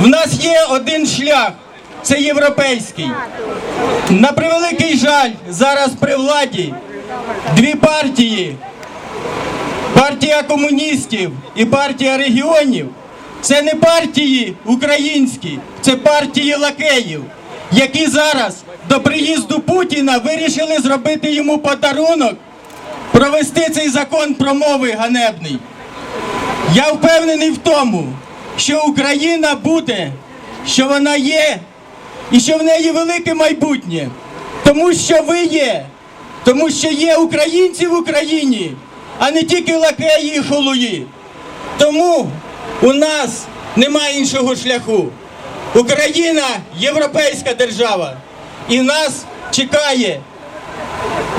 В нас є один шлях це європейський. На превеликий жаль, зараз при владі дві партії партія комуністів і партія регіонів це не партії українські, це партії лакеїв, які зараз до приїзду Путіна вирішили зробити йому подарунок, провести цей закон про мови ганебний. Я впевнений в тому, що Україна буде, що вона є, і що в неї велике майбутнє, тому що ви є, тому що є українці в Україні, а не тільки лакеї і холуї. Тому у нас немає іншого шляху. Україна європейська держава, і нас чекає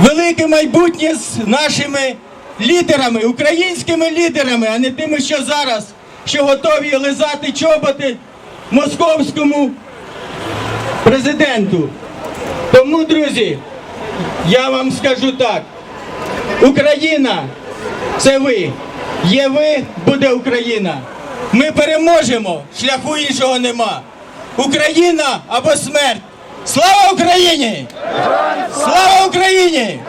велике майбутнє з нашими лідерами, українськими лідерами, а не тими, що зараз, що готові лизати чоботи московському президенту. Тому, друзі, я вам скажу так: Україна це ви. Є ви, буде Україна. Ми переможемо, шляху іншого нема. Україна або смерть. Слава Україні! Слава Україні!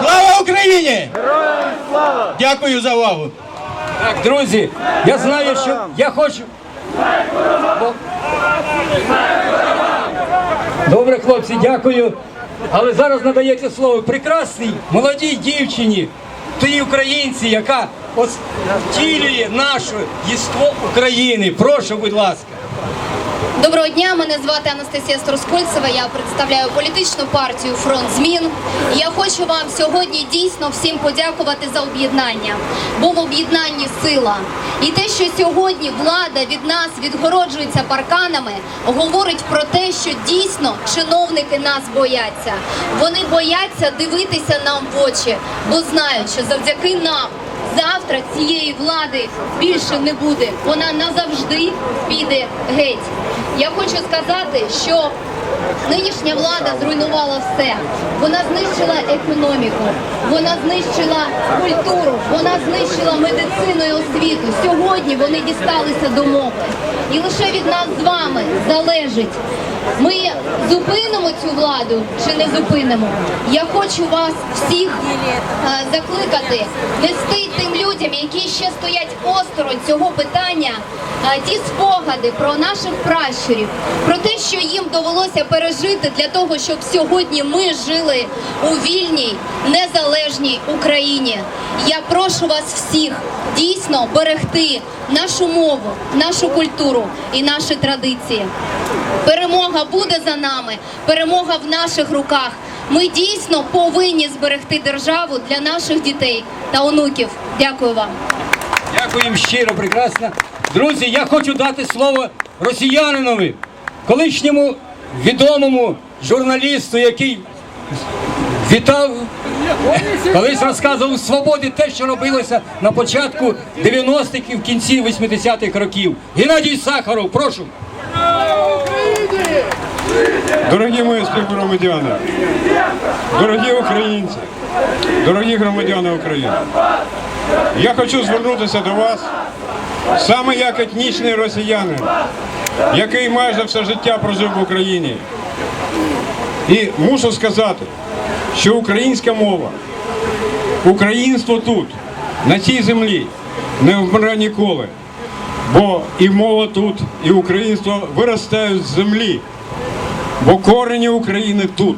Слава Україні! Дякую за увагу. Друзі, я знаю, що я хочу. Добре, хлопці, дякую. Але зараз надається слово прекрасній молодій дівчині, тій українці, яка втілює наше єство України. Прошу, будь ласка. Доброго дня, мене звати Анастасія Струскольцева. Я представляю політичну партію Фронт змін. Я хочу вам сьогодні дійсно всім подякувати за об'єднання, бо в об'єднанні сила. І те, що сьогодні влада від нас відгороджується парканами, говорить про те, що дійсно чиновники нас бояться. Вони бояться дивитися нам в очі, бо знають, що завдяки нам. Завтра цієї влади більше не буде. Вона назавжди піде геть. Я хочу сказати, що нинішня влада зруйнувала все. Вона знищила економіку, вона знищила культуру, вона знищила медицину і освіту. Сьогодні вони дісталися до мови. І лише від нас з вами залежить. Ми зупинимо цю владу чи не зупинимо. Я хочу вас всіх е, закликати нести тим людям, які ще стоять осторонь цього питання, е, ті спогади про наших пращурів, про те, що їм довелося пережити для того, щоб сьогодні ми жили у вільній, незалежній Україні. Я прошу вас всіх дійсно берегти нашу мову, нашу культуру і наші традиції. Перемога буде за нами, перемога в наших руках. Ми дійсно повинні зберегти державу для наших дітей та онуків. Дякую вам. Дякуємо щиро, прекрасно. Друзі, я хочу дати слово росіянинові, колишньому відомому журналісту, який вітав, колись розказував у свободі те, що робилося на початку 90-х і в кінці 80-х років. Геннадій Сахаров, прошу. Дорогі мої співгромадяни, дорогі українці, дорогі громадяни України, я хочу звернутися до вас саме як етнічний росіянин, який майже все життя прожив в Україні. І мушу сказати, що українська мова, українство тут, на цій землі, не вмре ніколи. Бо і мова тут, і українство виростають з землі бо корені України тут.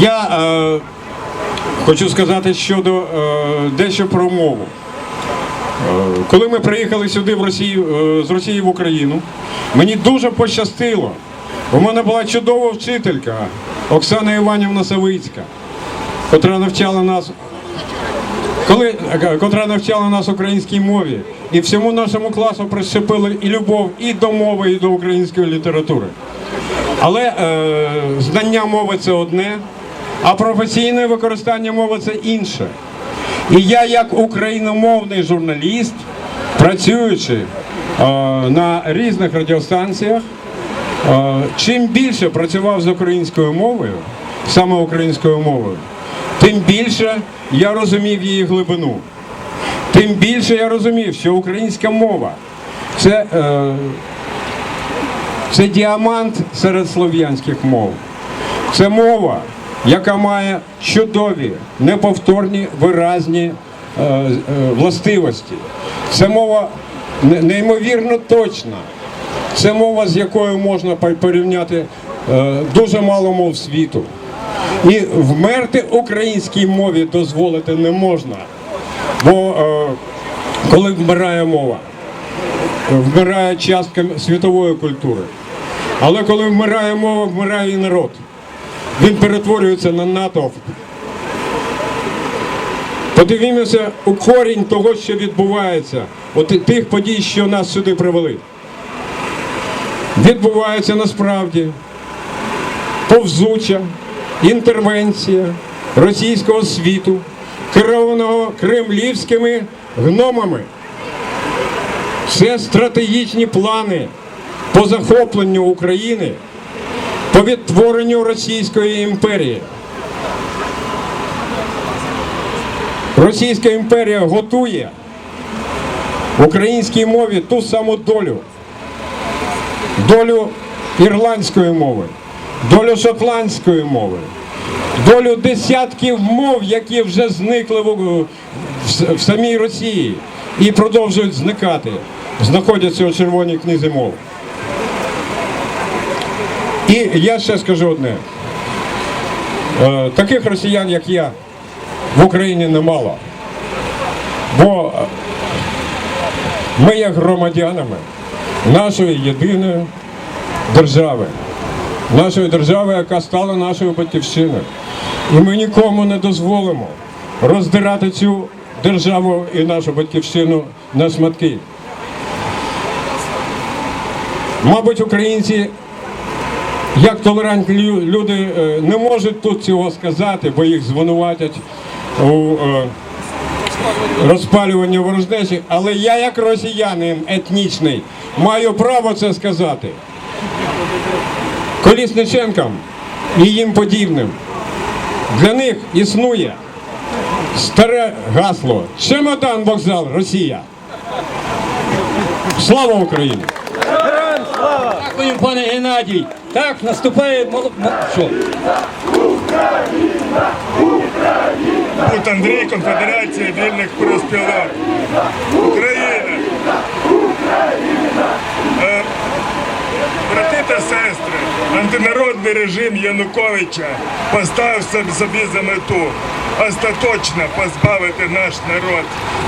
Я е, хочу сказати щодо е, дещо про мову. Е, коли ми приїхали сюди в Росію, е, з Росії в Україну, мені дуже пощастило. У мене була чудова вчителька Оксана Іванівна Савицька, котра навчала нас коли котра навчала нас українській мові, і всьому нашому класу прищепили і любов і до мови, і до української літератури. Але е, знання мови це одне, а професійне використання мови це інше. І я, як україномовний журналіст, працюючи е, на різних радіостанціях, чим більше працював з українською мовою, саме українською мовою, тим більше я розумів її глибину. Тим більше я розумів, що українська мова це, е, це діамант серед слов'янських мов. Це мова, яка має чудові, неповторні, виразні е, е, властивості. Це мова неймовірно точна. Це мова, з якою можна порівняти е, дуже мало мов світу. І вмерти українській мові дозволити не можна. Бо е, коли вмирає мова, вмирає частка світової культури. Але коли вмирає мова, вмирає і народ. Він перетворюється на натовп. Подивімося у корінь того, що відбувається, от тих подій, що нас сюди привели. Відбувається насправді повзуча інтервенція російського світу, керованого кремлівськими гномами. Це стратегічні плани по захопленню України, по відтворенню Російської імперії. Російська імперія готує українській мові ту саму долю, долю ірландської мови, долю шотландської мови, долю десятків мов, які вже зникли в, в, самій Росії і продовжують зникати, знаходяться у червоній книзі мов. І я ще скажу одне. Е, Таких росіян, як я, в Україні немало. Бо ми є громадянами нашої єдиної держави, нашої держави, яка стала нашою батьківщиною. І ми нікому не дозволимо роздирати цю державу і нашу батьківщину на шматки. Мабуть, українці, як толерантні люди, е, не можуть тут цього сказати, бо їх звинуватять у розпалюванні ворожнечі, але я, як росіянин етнічний, маю право це сказати. Колісниченкам і їм подібним. Для них існує старе гасло Чемодан вокзал Росія. Слава Україні! Дякуємо, пане Геннадій. Так, наступає моло... мо- Що? Тут Андрій, Конфедерація вільних профспілок. Україна. Е, Брати та сестри, антинародний режим Януковича поставив собі- за мету остаточно позбавити наш народ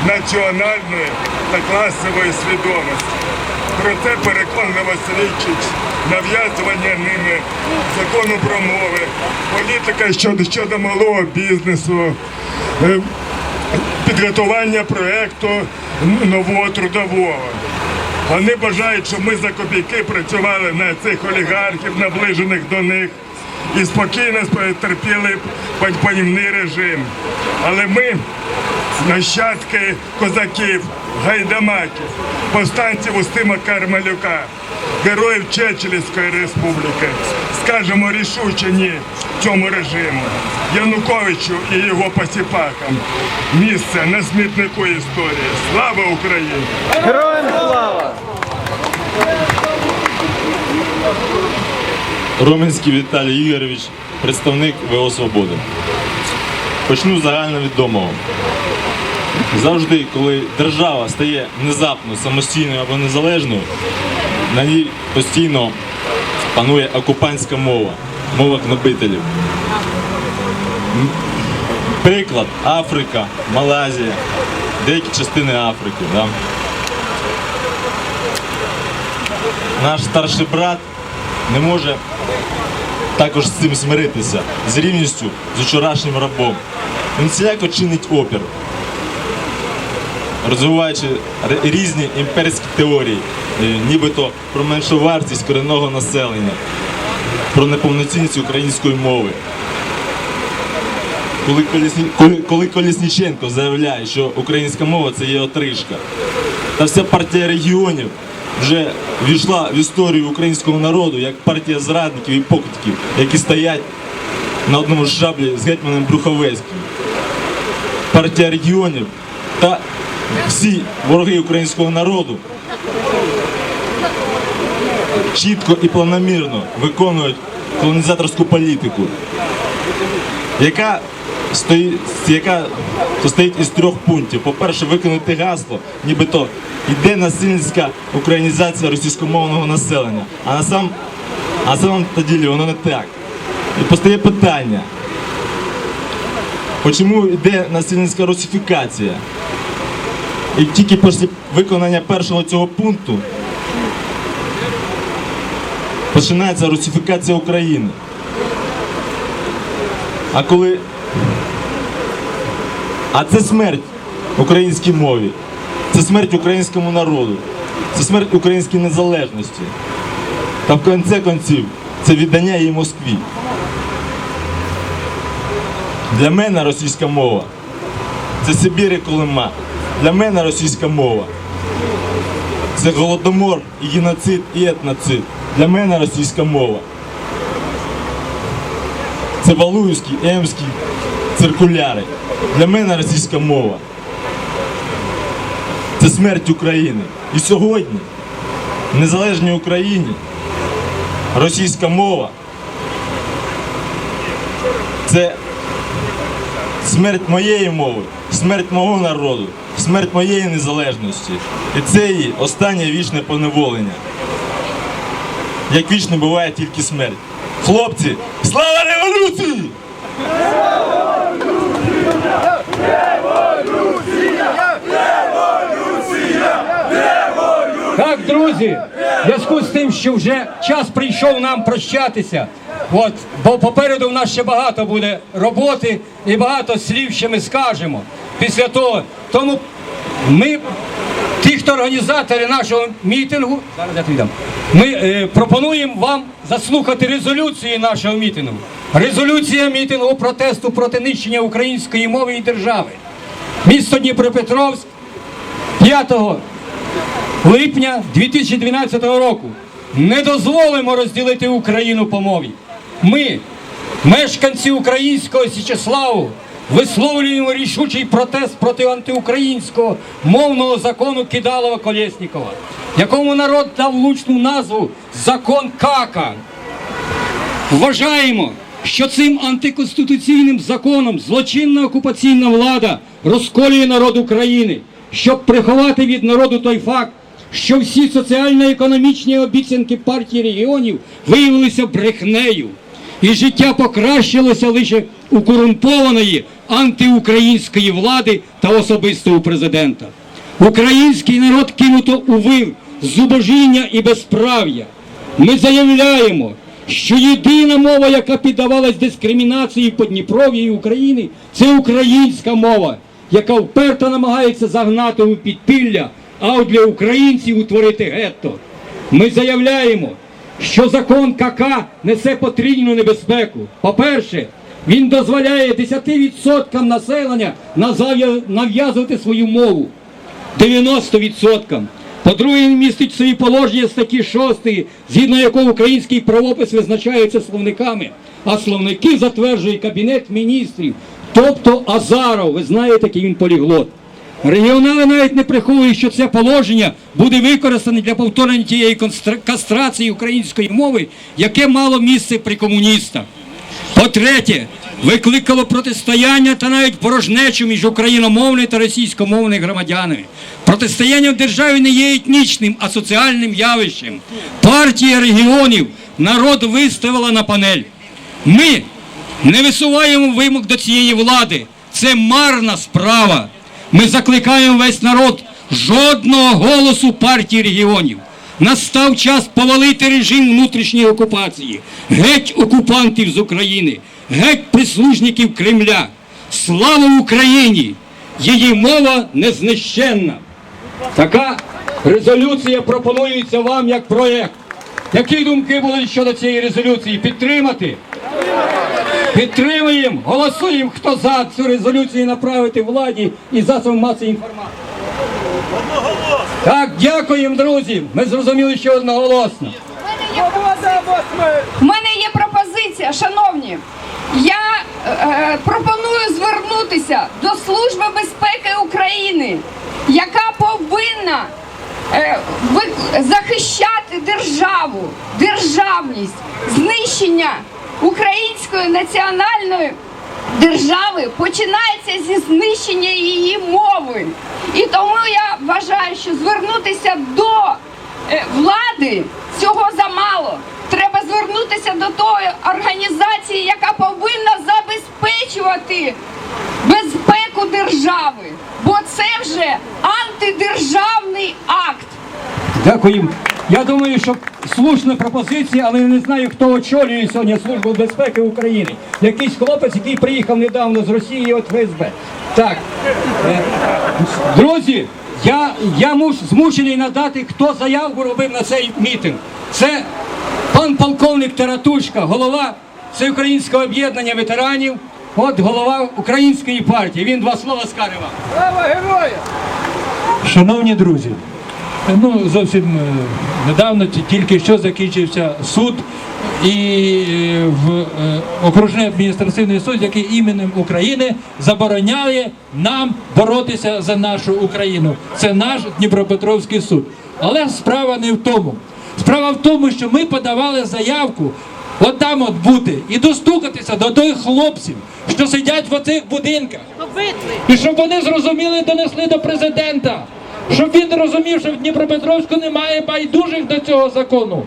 національної та класової свідомості. Про це переконливо свідчить нав'язування ними закону про мови, політика щодо, щодо малого бізнесу, е, підготування проєкту нового трудового. Вони бажають, щоб ми за копійки працювали на цих олігархів, наближених до них, і спокійно терпіли панівний режим. Але ми нащадки козаків, гайдамаків, повстанців Устима Кармелюка, героїв Чечелівської республіки. Скажемо рішуче ні цьому режиму, Януковичу і його посіпакам. Місце на смітнику історії. Слава Україні! Героям! Роменський Віталій Ігорович, представник ВО Свободи. Почну загальновідомого. Завжди, коли держава стає внезапно самостійною або незалежною, на ній постійно панує окупантська мова, мова гнобителів. Приклад Африка, Малайзія, деякі частини Африки. Да? Наш старший брат не може також з цим змиритися, з рівністю з вчорашнім рабом. Він всіляко чинить опір, розвиваючи різні імперські теорії, нібито про меншу вартість корінного населення, про неповноцінність української мови. Коли, Колісні... коли, Колісніченко заявляє, що українська мова це є отрижка, та вся партія регіонів вже війшла в історію українського народу як партія зрадників і покидьків, які стоять на одному шаблі з гетьманом Брюховецьким. Партія регіонів та всі вороги українського народу чітко і планомірно виконують колонізаторську політику, яка стоїть, яка состоїть із трьох пунктів. По-перше, виконати гасло, нібито йде насильницька українізація російськомовного населення. А на сам а самом ділі воно не так. І постає питання. Чому йде насильницька русифікація? І тільки після виконання першого цього пункту починається русифікація України. А коли. А це смерть українській мові, це смерть українському народу, це смерть українській незалежності. Та в кінці конців це віддання її Москві. Для мене російська мова це Сибір і Колима. Для мене російська мова це голодомор, і геноцид, і етноцид. Для мене російська мова. Це Валуївські, Емські циркуляри. Для мене російська мова. Це смерть України. І сьогодні в незалежній Україні російська мова це смерть моєї мови, смерть мого народу, смерть моєї незалежності. І це її останнє вічне поневолення. Як вічно буває тільки смерть. Хлопці, слава революції! Так, друзі, в зв'язку з тим, що вже час прийшов нам прощатися. От, бо попереду в нас ще багато буде роботи і багато слів ще ми скажемо після того. Тому ми, ті, хто організатори нашого мітингу, зараз я тобі ми е, пропонуємо вам заслухати резолюції нашого мітингу. Резолюція мітингу протесту проти нищення української мови і держави. Місто Дніпропетровськ 5 липня 2012 року не дозволимо розділити Україну по мові. Ми, мешканці українського Січеславу, висловлюємо рішучий протест проти антиукраїнського мовного закону Кидалова Колєснікова, якому народ дав влучну назву Закон Кака. Вважаємо, що цим антиконституційним законом злочинна окупаційна влада розколює народ України, щоб приховати від народу той факт, що всі соціально-економічні обіцянки партії регіонів виявилися брехнею, і життя покращилося лише у корумпованої антиукраїнської влади та особисто у президента. Український народ кинуто у вир зубожіння і безправ'я. Ми заявляємо, що єдина мова, яка піддавалась дискримінації по Дніпров'ї України, це українська мова, яка вперто намагається загнати у підпілля, а для українців утворити гетто. Ми заявляємо, що закон КК несе потрійну небезпеку. По-перше, він дозволяє 10% населення нав'язувати свою мову. 90%. По-друге, він містить свої положення статті 6, згідно якого український правопис визначається словниками, а словники затверджує Кабінет міністрів, тобто Азаров, ви знаєте, який він поліглот. Регіонали навіть не приховують, що це положення буде використане для повторення тієї кастрації української мови, яке мало місце при комуністах. По-третє, викликало протистояння та навіть порожнечу між україномовними та російськомовними громадянами. Протистояння в державі не є етнічним, а соціальним явищем. Партія регіонів народ виставила на панель. Ми не висуваємо вимог до цієї влади. Це марна справа. Ми закликаємо весь народ жодного голосу партії регіонів. Настав час повалити режим внутрішньої окупації, геть окупантів з України, геть прислужників Кремля. Слава Україні! Її мова незнищенна. Така резолюція пропонується вам як проєкт. Які думки будуть щодо цієї резолюції? Підтримати? Підтримуємо, голосуємо, хто за цю резолюцію направити владі і засобам масової інформації. Так, дякуємо, друзі. Ми зрозуміли, що одноголосно. У мене є пропозиція, шановні. Я е, пропоную звернутися до Служби безпеки України, яка повинна е, захищати державу, державність, знищення української національної держави починається зі знищення її мови. І тому я вважаю, що звернутися до е, влади цього замало. Треба звернутися до тої організації, яка повинна забезпечувати безпеку держави, бо це вже антидержавний акт. Дякую. Я думаю, що слушна пропозиція, але я не знаю, хто очолює сьогодні Службу безпеки України. Якийсь хлопець, який приїхав недавно з Росії від ФСБ. Так. Е, Друзі, я, я муш, змушений надати, хто заявку робив на цей мітинг. Це пан полковник Таратушка, голова Всеукраїнського об'єднання ветеранів, от голова Української партії. Він два слова скаже вам. Шановні друзі, ну зовсім е, недавно тільки що закінчився суд і е, в е, окружний адміністративний суд, який іменем України забороняє нам боротися за нашу Україну. Це наш Дніпропетровський суд. Але справа не в тому. Справа в тому, що ми подавали заявку от там от бути і достукатися до тих хлопців, що сидять в оцих будинках. І щоб вони зрозуміли, донесли до президента. Щоб він розумів, що в Дніпропетровську немає байдужих до цього закону.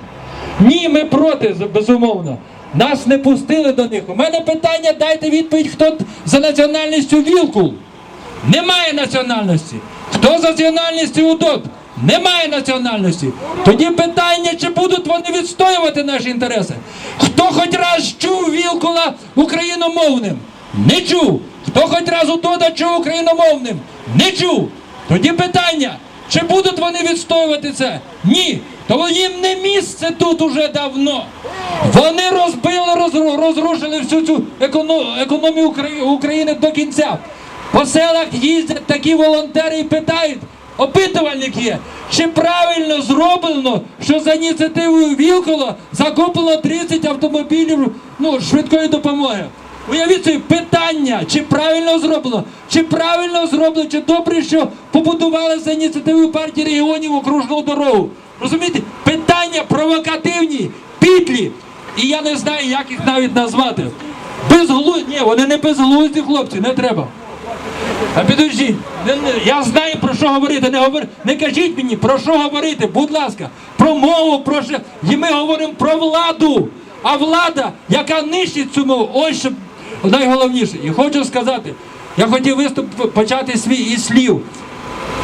Ні, ми проти, безумовно. Нас не пустили до них. У мене питання, дайте відповідь, хто за національністю Вілкул. Немає національності. Хто за національністю УДОТ? Немає національності. Тоді питання, чи будуть вони відстоювати наші інтереси. Хто хоч раз чув Вілкула україномовним? Не чув. Хто хоч раз УДОТа чув україномовним? Не чув. Тоді питання, чи будуть вони відстоювати це? Ні. Тому їм не місце тут уже давно. Вони розбили, розру- розрушили всю цю еконо- економію України до кінця. По селах їздять такі волонтери і питають, опитувальник є, чи правильно зроблено, що за ініціативою Вілкола закуплено 30 автомобілів ну, швидкої допомоги. Уявіть собі, питання, чи правильно зроблено, чи правильно зроблено, чи добре, що побудували за ініціативою партії регіонів окружну дорогу. Розумієте, питання провокативні, підлі. І я не знаю, як їх навіть назвати. Безглузді, ні, вони не безглузді, хлопці, не треба. А підождіть, я знаю про що говорити. Не говор... не кажіть мені про що говорити, будь ласка, про мову, про що. І ми говоримо про владу. А влада, яка нищить цю мову, ось що найголовніше. І хочу сказати, я хотів виступ почати свій із слів.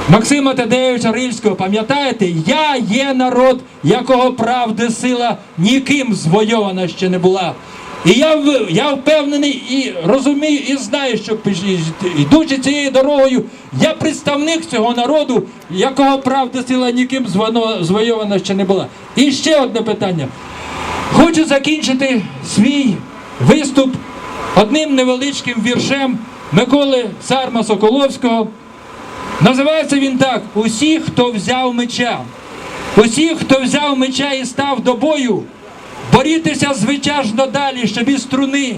Максима Тадеєвича Рильського, пам'ятаєте, я є народ, якого правди сила ніким звойована ще не була. І я, я впевнений і розумію, і знаю, що йдучи цією дорогою, я представник цього народу, якого правда сила ніким звойована ще не була. І ще одне питання. Хочу закінчити свій виступ одним невеличким віршем Миколи Сарма Соколовського. Називається він так: усі, хто взяв меча, усі, хто взяв меча і став до бою, борітеся звичайно далі, щоб із струни,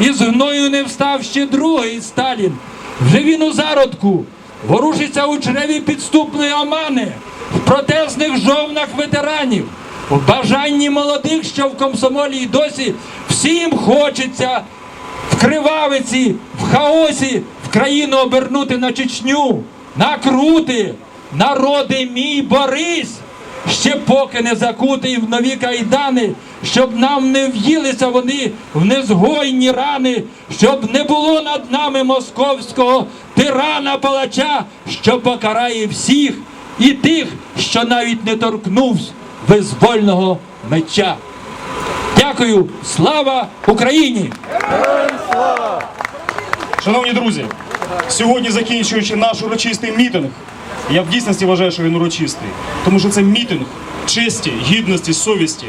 із гною не встав ще другий Сталін. Вже він у зародку, ворушиться у чреві підступної омани, в протезних жовнах ветеранів, в бажанні молодих, що в комсомолі й досі всім хочеться в кривавиці, в хаосі, в країну обернути на Чечню, на крути, народи мій борись, ще поки не закутий в нові кайдани, щоб нам не в'їлися вони в незгойні рани, щоб не було над нами московського тирана палача, що покарає всіх і тих, що навіть не торкнувся визвольного меча. Дякую, слава Україні! Шановні друзі, сьогодні закінчуючи наш урочистий мітинг, я в дійсності вважаю, що він урочистий, тому що це мітинг честі, гідності, совісті.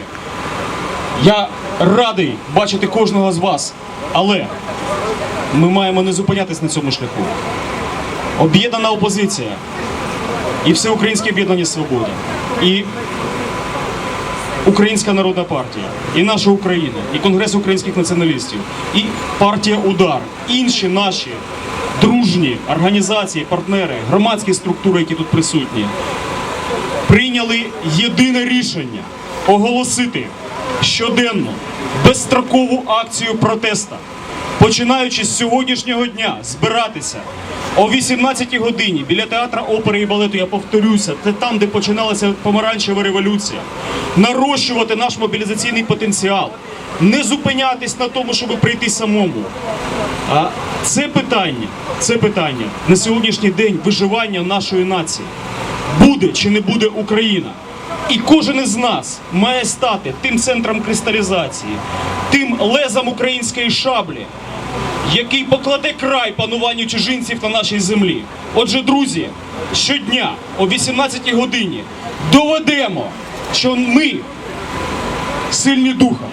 Я радий бачити кожного з вас, але ми маємо не зупинятись на цьому шляху. Об'єднана опозиція і всеукраїнське об'єднання свобода, і Українська народна партія, і наша Україна, і Конгрес українських націоналістів, і партія Удар, інші наші дружні організації, партнери, громадські структури, які тут присутні, прийняли єдине рішення оголосити щоденно безстрокову акцію протеста, починаючи з сьогоднішнього дня збиратися о 18 годині біля театра опери і балету, я повторюся, це там, де починалася помаранчева революція, нарощувати наш мобілізаційний потенціал, не зупинятись на тому, щоб прийти самому. А це питання, це питання на сьогоднішній день виживання нашої нації. Буде чи не буде Україна? І кожен із нас має стати тим центром кристалізації, тим лезом української шаблі, який покладе край пануванню чужинців на нашій землі. Отже, друзі, щодня о 18 годині доведемо, що ми сильні духом.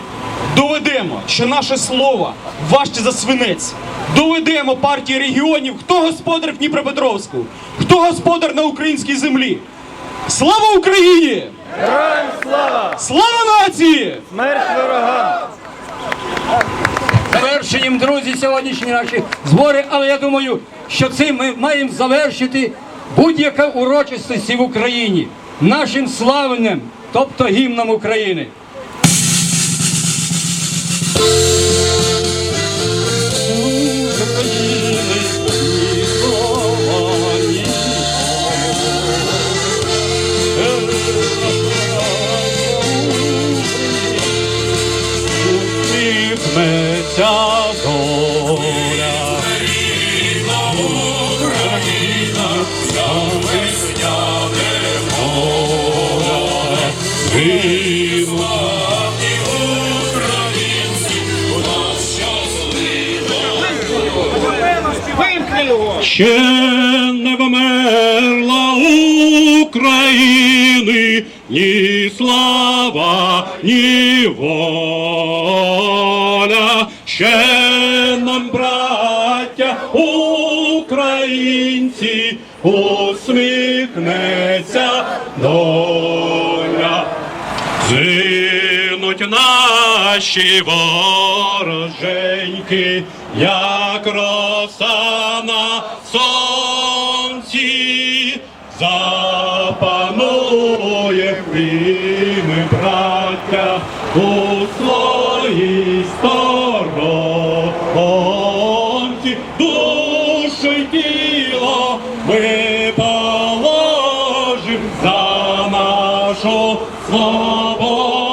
Доведемо, що наше слово важче за свинець. Доведемо партії регіонів, хто господар в Дніпропетровську, хто господар на українській землі. Слава Україні! Героям слава! Слава нації! Завершенням, друзі, сьогоднішні наші збори, але я думаю, що цим ми маємо завершити будь-яка урочистості в Україні нашим славним, тобто гімном України. Ще не вмерла України ні слава, ні воля. Ще нам, браття українці, усміхнеться доля. Зинуть наші вороженьки, як роса нашу свободу